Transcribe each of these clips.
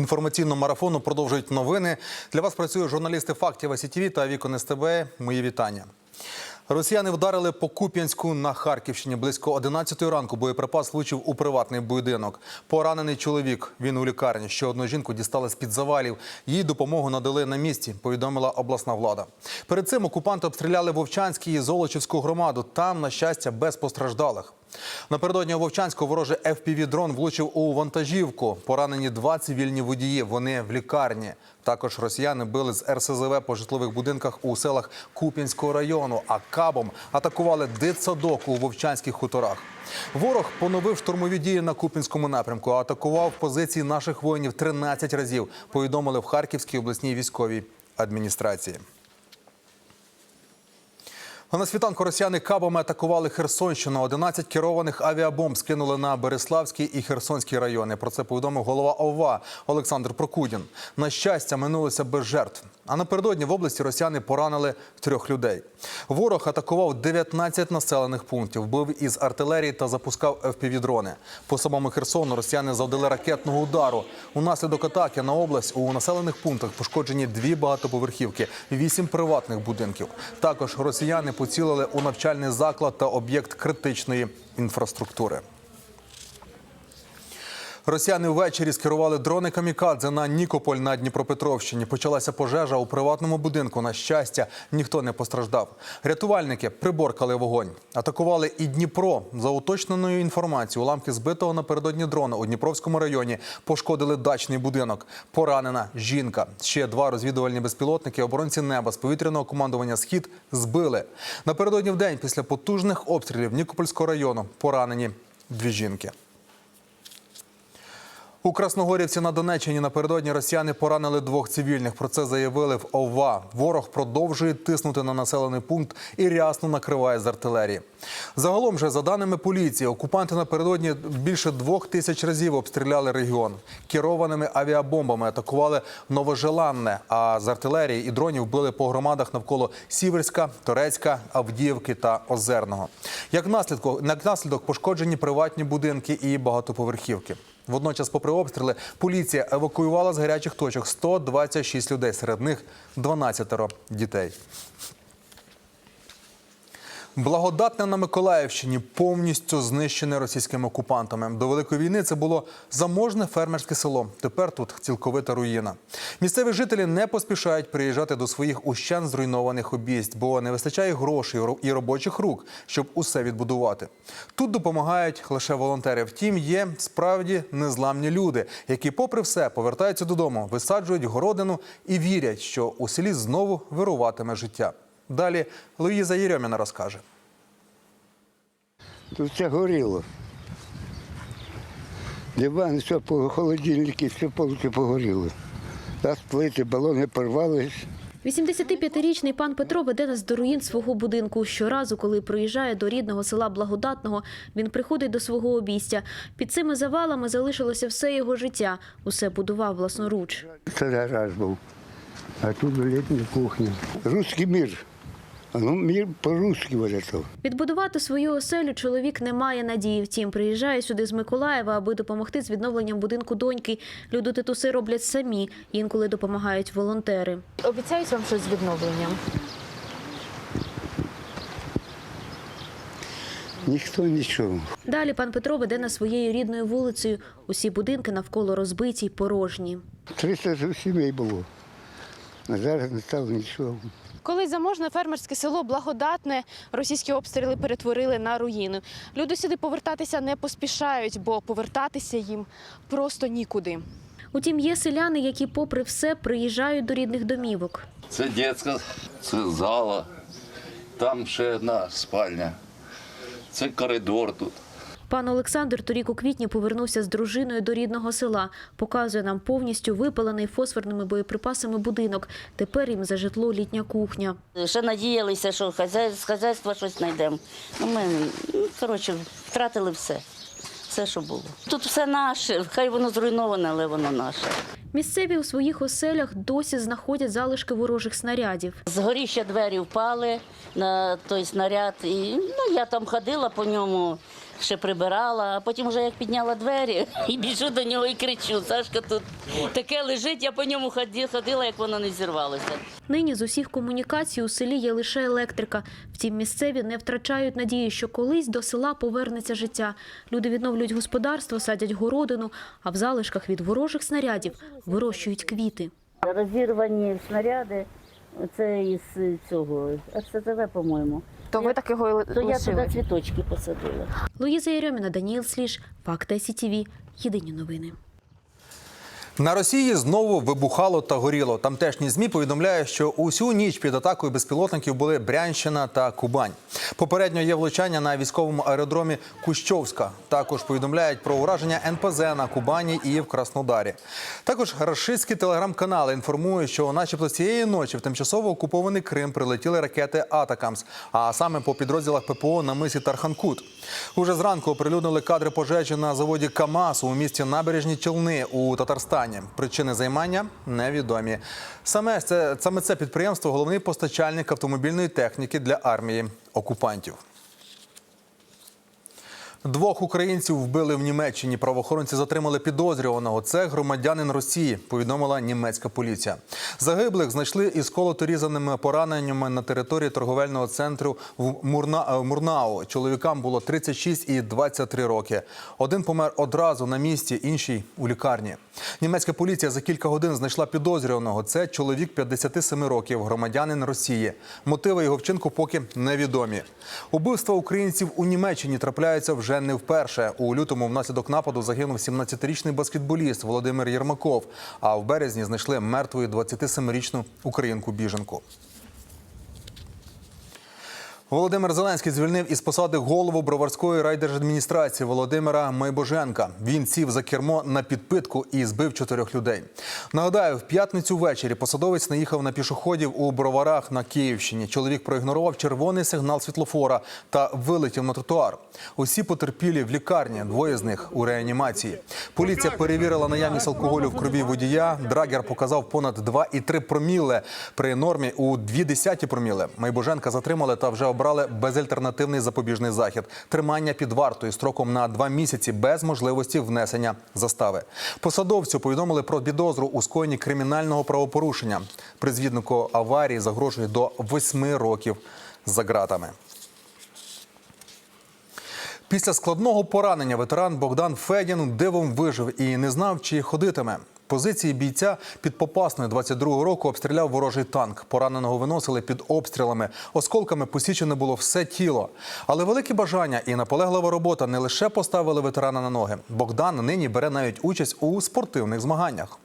Інформаційного марафону продовжують новини. Для вас працюють журналісти фактів СІТВ та Вікон СТБ. Мої вітання. Росіяни вдарили по Куп'янську на Харківщині. Близько 11 ранку боєприпас влучив у приватний будинок. Поранений чоловік. Він у лікарні. Ще одну жінку дістали з-під завалів. Їй допомогу надали на місці, повідомила обласна влада. Перед цим окупанти обстріляли Вовчанський і Золочівську громаду. Там, на щастя, без постраждалих. Напередодні у Вовчанську ворожий FPV-дрон влучив у вантажівку. Поранені два цивільні водії. Вони в лікарні. Також росіяни били з РСЗВ по житлових будинках у селах Куп'янського району, а кабом атакували дитсадок у Вовчанських хуторах. Ворог поновив штурмові дії на Куп'янському напрямку, атакував позиції наших воїнів 13 разів. Повідомили в Харківській обласній військовій адміністрації. А на світанку росіяни кабами атакували Херсонщину. 11 керованих авіабомб скинули на Береславський і Херсонський райони. Про це повідомив голова ОВА Олександр Прокудін. На щастя, минулося без жертв. А напередодні в області росіяни поранили трьох людей. Ворог атакував 19 населених пунктів, бив із артилерії та запускав FPV-дрони. По самому Херсону росіяни завдали ракетного удару. Унаслідок атаки на область у населених пунктах пошкоджені дві багатоповерхівки, вісім приватних будинків. Також росіяни поцілили у навчальний заклад та об'єкт критичної інфраструктури. Росіяни ввечері скерували дрони камікадзе на Нікополь на Дніпропетровщині. Почалася пожежа у приватному будинку. На щастя, ніхто не постраждав. Рятувальники приборкали вогонь. Атакували і Дніпро. За уточненою інформацією, уламки збитого напередодні дрона у Дніпровському районі пошкодили дачний будинок. Поранена жінка. Ще два розвідувальні безпілотники оборонці неба з повітряного командування Схід збили. Напередодні в день після потужних обстрілів Нікопольського району поранені дві жінки. У Красногорівці на Донеччині напередодні росіяни поранили двох цивільних. Про це заявили в ОВА. Ворог продовжує тиснути на населений пункт і рясно накриває з артилерії. Загалом же, за даними поліції, окупанти напередодні більше двох тисяч разів обстріляли регіон. Керованими авіабомбами атакували Новожеланне, а з артилерії і дронів били по громадах навколо Сіверська, Торецька, Авдіївки та Озерного. Як наслідок, як наслідок пошкоджені приватні будинки і багатоповерхівки. Водночас, попри обстріли, поліція евакуювала з гарячих точок 126 людей, серед них 12 дітей. Благодатне на Миколаївщині повністю знищене російськими окупантами. До великої війни це було заможне фермерське село. Тепер тут цілковита руїна. Місцеві жителі не поспішають приїжджати до своїх ущен зруйнованих обійсть, бо не вистачає грошей і робочих рук, щоб усе відбудувати. Тут допомагають лише волонтери. Втім, є справді незламні люди, які, попри все, повертаються додому, висаджують городину і вірять, що у селі знову вируватиме життя. Далі Луїза Єрьоміна розкаже. Тут все горіло. Диван, все по холодильники, все повністю погоріло. Та плити, балони порвались. 85-річний пан Петро веде нас до руїн свого будинку. Щоразу, коли приїжджає до рідного села Благодатного, він приходить до свого обійстя. Під цими завалами залишилося все його життя. Усе будував власноруч. Це гараж був. А тут літня кухня. Руський мір. Ну мір по-русски говорять. Відбудувати свою оселю чоловік не має надії. Втім, приїжджає сюди з Миколаєва, аби допомогти з відновленням будинку доньки. Люди тут усе роблять самі. Інколи допомагають волонтери. Обіцяють вам щось з відновленням. Ніхто нічого. Далі пан Петро веде нас своєю рідною вулицею. Усі будинки навколо розбиті й порожні. 300 сімей було. А зараз не стало нічого. Колись заможне фермерське село Благодатне російські обстріли перетворили на руїну. Люди сюди повертатися не поспішають, бо повертатися їм просто нікуди. Утім, є селяни, які, попри все, приїжджають до рідних домівок. Це дитяча, це зала, там ще одна спальня, це коридор тут. Пан Олександр торік у квітні повернувся з дружиною до рідного села. Показує нам повністю випалений фосфорними боєприпасами будинок. Тепер їм за житло літня кухня. Ще надіялися, що з хазяйства щось знайдемо. Ну, ми, ну, коротше, втратили все. Все, що було. Тут все наше, хай воно зруйноване, але воно наше. Місцеві у своїх оселях досі знаходять залишки ворожих снарядів. З горіща двері впали на той снаряд. І, ну, я там ходила по ньому, ще прибирала, а потім вже як підняла двері і біжу до нього і кричу: Сашка, тут таке лежить, я по ньому ходила, як воно не зірвалося. Нині з усіх комунікацій у селі є лише електрика. Втім, місцеві не втрачають надії, що колись до села повернеться життя. Люди відновлюють господарство, садять городину, а в залишках від ворожих снарядів вирощують квіти. Розірвані снаряди, це із цього РСЗВ, по-моєму. То ви так його і То я лишили? туди цвіточки посадила. Луїза Єрьоміна, Даніїл Сліж, Факти СІТІВІ. Єдині новини. На Росії знову вибухало та горіло. Тамтешні змі повідомляють, що усю ніч під атакою безпілотників були Брянщина та Кубань. Попередньо є влучання на військовому аеродромі Кущовська. Також повідомляють про ураження НПЗ на Кубані і в Краснодарі. Також рашистські телеграм-канали інформують, що, начебто, цієї ночі в тимчасово окупований Крим прилетіли ракети Атакамс, а саме по підрозділах ППО на мисі Тарханкут. Уже зранку оприлюднили кадри пожежі на заводі КАМАЗ у місті Набережні Челни у Татарстані. Причини займання невідомі. Саме це саме це підприємство головний постачальник автомобільної техніки для армії окупантів. Двох українців вбили в Німеччині. Правоохоронці затримали підозрюваного. Це громадянин Росії, повідомила німецька поліція. Загиблих знайшли із колоторізаними пораненнями на території торговельного центру в Мурна... е, Мурнау. Чоловікам було 36 і 23 роки. Один помер одразу на місці, інший у лікарні. Німецька поліція за кілька годин знайшла підозрюваного. Це чоловік 57 років, громадянин Росії. Мотиви його вчинку поки невідомі. Убивства українців у Німеччині трапляються вже не вперше. У лютому внаслідок нападу загинув 17-річний баскетболіст Володимир Єрмаков. А в березні знайшли мертвою 27-річну українку-біженку. Володимир Зеленський звільнив із посади голову Броварської райдержадміністрації Володимира Майбоженка. Він сів за кермо на підпитку і збив чотирьох людей. Нагадаю, в п'ятницю ввечері посадовець наїхав на пішоходів у Броварах на Київщині. Чоловік проігнорував червоний сигнал світлофора та вилетів на тротуар. Усі потерпілі в лікарні, двоє з них у реанімації. Поліція перевірила наявність алкоголю в крові водія. Драгер показав понад 2,3 проміле при нормі у 0,2 проміле. Майбоженка затримали та вже обрали безальтернативний запобіжний захід тримання під вартою строком на два місяці без можливості внесення застави. Посадовцю повідомили про підозру у скоєнні кримінального правопорушення. Призвіднику аварії загрожує до восьми років за ґратами. Після складного поранення ветеран Богдан Федін дивом вижив і не знав, чи ходитиме. Позиції бійця під Попасною 22-го року обстріляв ворожий танк. Пораненого виносили під обстрілами. Осколками посічене було все тіло. Але велике бажання і наполеглива робота не лише поставили ветерана на ноги. Богдан нині бере навіть участь у спортивних змаганнях.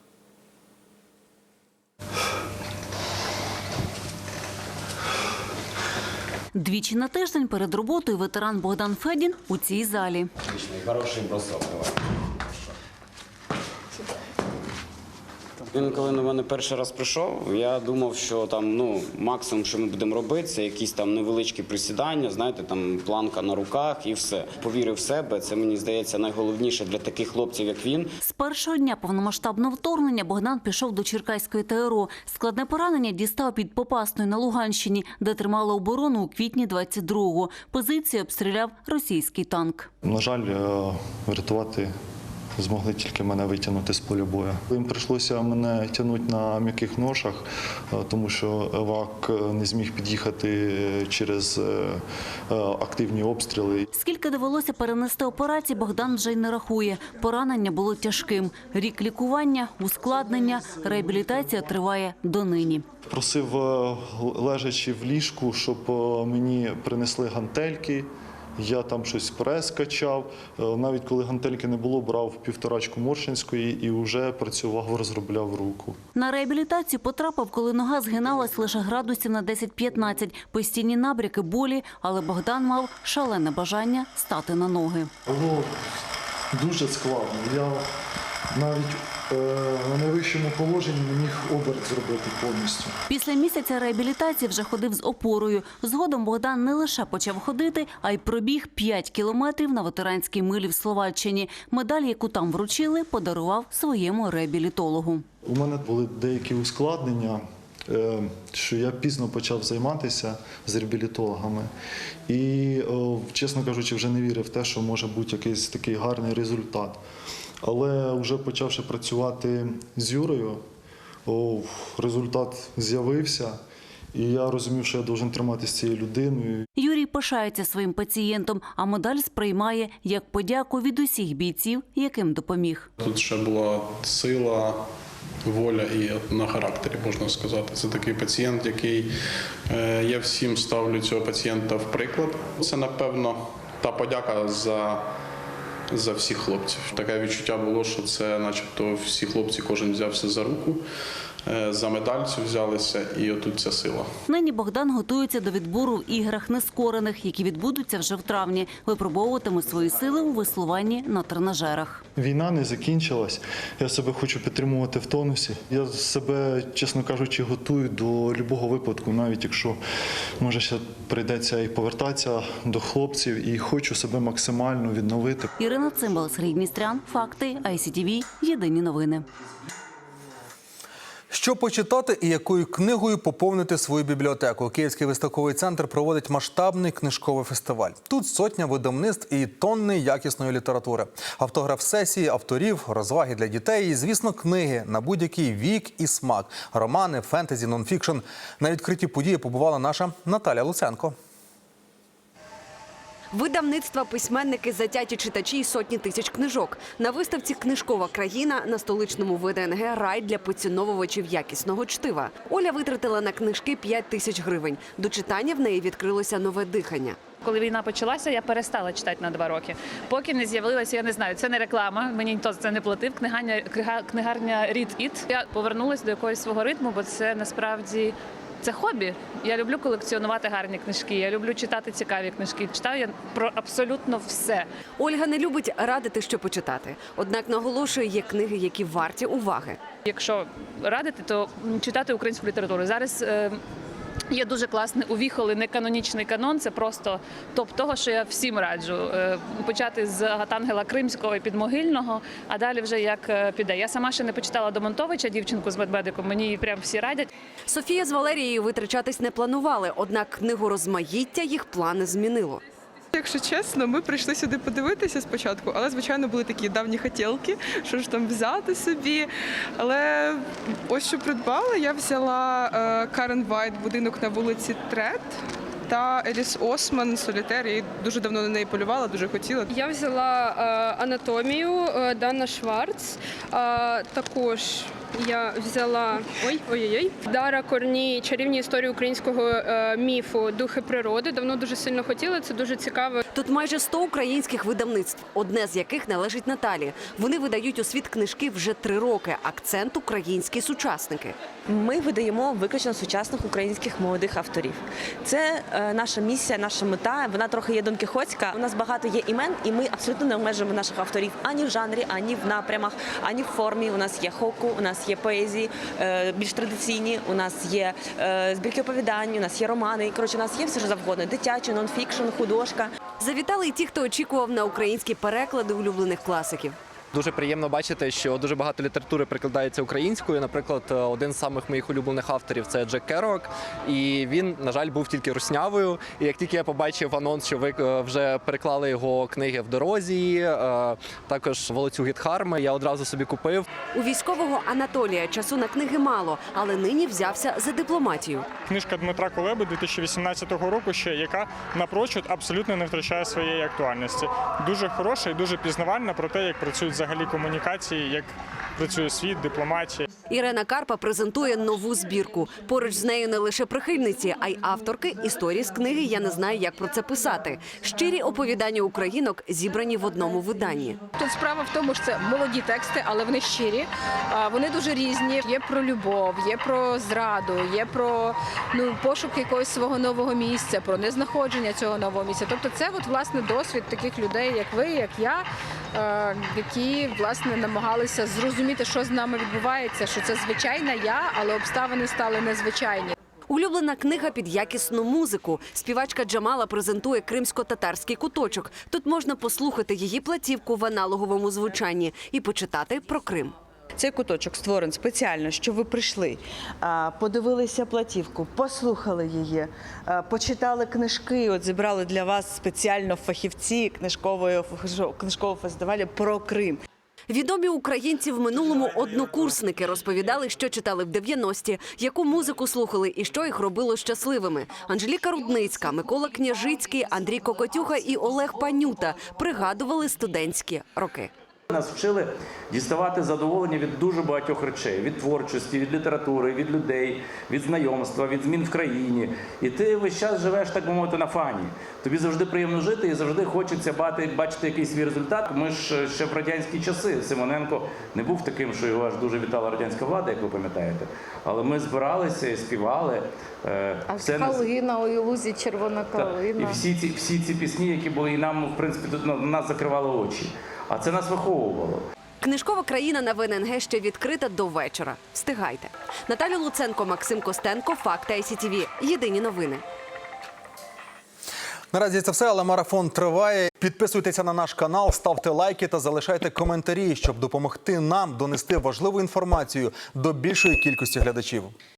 Двічі на тиждень перед роботою ветеран Богдан Федін у цій залі. Хороший бросок. Давай. Він коли на мене перший раз прийшов, я думав, що там ну максимум, що ми будемо робити, це якісь там невеличкі присідання, знаєте, там планка на руках і все. Повірив в себе. Це мені здається найголовніше для таких хлопців, як він. З першого дня повномасштабного вторгнення Богдан пішов до Черкаської ТРО. Складне поранення дістав під Попасною на Луганщині, де тримали оборону у квітні 22-го. Позицію обстріляв російський танк. На жаль, е, врятувати змогли тільки мене витягнути з поля бою. Їм прийшлося мене тягнути на м'яких ношах, е, тому що евак е, не зміг під'їхати е, через активні обстріли. Скільки довелося перенести операції, Богдан вже й не рахує. Поранення було тяжким. Рік лікування, ускладнення, реабілітація триває донині. Просив, лежачи в ліжку, щоб мені принесли гантельки. Я там щось прес качав. Е, Навіть коли гантельки не було, брав півторачку Моршинської і вже працював, розробляв руку. На реабілітацію потрапив, коли нога згиналась лише градусів на 10-15. Постійні набряки, болі, але Богдан мав шалене бажання стати на ноги. Було дуже складно. Я навіть на найвищому положенні не міг оберт зробити повністю. Після місяця реабілітації вже ходив з опорою. Згодом Богдан не лише почав ходити, а й пробіг 5 кілометрів на ветеранській милі в Словаччині. Медаль, яку там вручили, подарував своєму реабілітологу. У мене були деякі ускладнення, е, що я пізно почав займатися з реабілітологами. І, чесно кажучи, вже не вірив в те, що може бути якийсь такий гарний результат. Але вже почавши працювати з Юрою, о, результат з'явився. І я розумів, що я должен триматися цією людиною. Юрій пишається своїм пацієнтом, а медаль сприймає як подяку від усіх бійців, яким допоміг. Тут ще була сила, воля і на характері, можна сказати. Це такий пацієнт, який е, я всім ставлю цього пацієнта в приклад. Це, напевно, та подяка за, за всіх хлопців. Таке відчуття було, що це, начебто, всі хлопці, кожен взявся за руку, за медаль цю взялися, і отут ця сила. Нині Богдан готується до відбору в іграх нескорених, які відбудуться вже в травні. Випробовуватиме свої сили у веслуванні на тренажерах. Війна не закінчилась. Я себе хочу підтримувати в тонусі. Я себе, чесно кажучи, готую до будь-якого випадку, навіть якщо може ще прийдеться і повертатися до хлопців, і хочу себе максимально відновити. Ірина Цимбал, Сергій Дністрян, Факти, ICTV, Єдині новини. Що почитати і якою книгою поповнити свою бібліотеку? Київський виставковий центр проводить масштабний книжковий фестиваль. Тут сотня видавництв і тонни якісної літератури. Автограф сесії, авторів, розваги для дітей і, звісно, книги на будь-який вік і смак. Романи, фентезі, нонфікшн. На відкритій події побувала наша Наталя Луценко. Видавництва, письменники, затяті читачі і сотні тисяч книжок. На виставці Книжкова країна на столичному ВДНГ рай для поціновувачів якісного чтива. Оля витратила на книжки 5 тисяч гривень. До читання в неї відкрилося нове дихання. Коли війна почалася, я перестала читати на два роки. Поки не з'явилася, я не знаю, це не реклама. Мені ніхто за це не платив. Книгарня, книга- книгарня Read It. Я повернулася до якогось свого ритму, бо це насправді. Це хобі. Я люблю колекціонувати гарні книжки. Я люблю читати цікаві книжки. Читаю я про абсолютно все. Ольга не любить радити, що почитати. Однак наголошує, є книги, які варті уваги. Якщо радити, то читати українську літературу. Зараз е, є дуже класний увіхоли неканонічний канон. Це просто топ того, що я всім раджу. Е, почати з Гатангела Кримського і підмогильного, а далі вже як е, піде. Я сама ще не почитала Домонтовича, дівчинку з медведиком. Мені її прям всі радять. Софія з Валерією витрачатись не планували, однак книгу розмаїття їх плани змінило. Якщо чесно, ми прийшли сюди подивитися спочатку, але звичайно були такі давні хотілки, що ж там взяти собі. Але ось що придбала, я взяла Карен Вайт будинок на вулиці Трет. Та Еліс Осман Солітер. Я дуже давно на неї полювала, дуже хотіла. Я взяла е, анатомію е, Дана Шварц. Е, також я взяла ой, ой-ой-ой. Дара Корні, чарівні історії українського е, міфу, духи природи. Давно дуже сильно хотіла. Це дуже цікаво. Тут майже 100 українських видавництв, одне з яких належить Наталі. Вони видають у світ книжки вже три роки. Акцент українські сучасники. Ми видаємо виключно сучасних українських молодих авторів. Це е, наша місія, наша мета. Вона трохи є донкіхотська. У нас багато є імен, і ми абсолютно не обмежуємо наших авторів ані в жанрі, ані в напрямах, ані в формі. У нас є хоку, у нас є поезії е, більш традиційні. У нас є е, збірки оповідань, у нас є романи. Коротше, у нас є все що завгодно: дитяче, нонфікшн, художка. Завітали й ті, хто очікував на українські переклади улюблених класиків. Дуже приємно бачити, що дуже багато літератури прикладається українською. Наприклад, один з самих моїх улюблених авторів це Джек Керок. І він, на жаль, був тільки руснявою. І як тільки я побачив анонс, що ви е, вже переклали його книги в дорозі, е, також волоцю Гітхарми, я одразу собі купив. У військового Анатолія часу на книги мало, але нині взявся за дипломатію. Книжка Дмитра Кулеби 2018 року, ще яка напрочуд абсолютно не втрачає своєї актуальності. Дуже хороша і дуже пізнавальна про те, як працюють взагалі комунікації, як працює світ, дипломатія. Ірена Карпа презентує нову збірку. Поруч з нею не лише прихильниці, а й авторки історії з книги Я не знаю, як про це писати. Щирі оповідання українок зібрані в одному виданні. Тут справа в тому, що це молоді тексти, але вони щирі. Вони дуже різні. Є про любов, є про зраду, є про ну пошук якогось свого нового місця, про незнаходження цього нового місця. Тобто, це от власне досвід таких людей, як ви, як я, які власне намагалися зрозуміти, що з нами відбувається. Що це звичайна я, але обставини стали незвичайні. Улюблена книга під якісну музику. Співачка Джамала презентує кримсько-татарський куточок. Тут можна послухати її платівку в аналоговому звучанні і почитати про Крим. Цей куточок створений спеціально, щоб ви прийшли, подивилися платівку, послухали її, почитали книжки. От зібрали для вас спеціально фахівці книжкової книжкового фестивалю про Крим. Відомі українці в минулому однокурсники розповідали, що читали в 90-ті, яку музику слухали і що їх робило щасливими. Анжеліка Рудницька, Микола Княжицький, Андрій Кокотюха і Олег Панюта пригадували студентські роки. Нас вчили діставати задоволення від дуже багатьох речей: від творчості, від літератури, від людей, від знайомства, від змін в країні. І ти весь час живеш, так би мовити, на фані. Тобі завжди приємно жити і завжди хочеться бати, бачити якийсь свій результат. Ми ж ще в радянські часи. Симоненко не був таким, що його аж дуже вітала радянська влада, як ви пам'ятаєте. Але ми збиралися і співали. Е, А все на- калина, ой, лузі червона калина. І всі ці, всі ці пісні, які були, і нам, в принципі, тут ну, нас закривали очі. А це нас виховувало. Книжкова країна на ВННГ ще відкрита до вечора. Встигайте. Наталя Луценко, Максим Костенко, Факти ICTV. Єдині новини. Наразі це все, але марафон триває. Підписуйтеся на наш канал, ставте лайки та залишайте коментарі, щоб допомогти нам донести важливу інформацію до більшої кількості глядачів.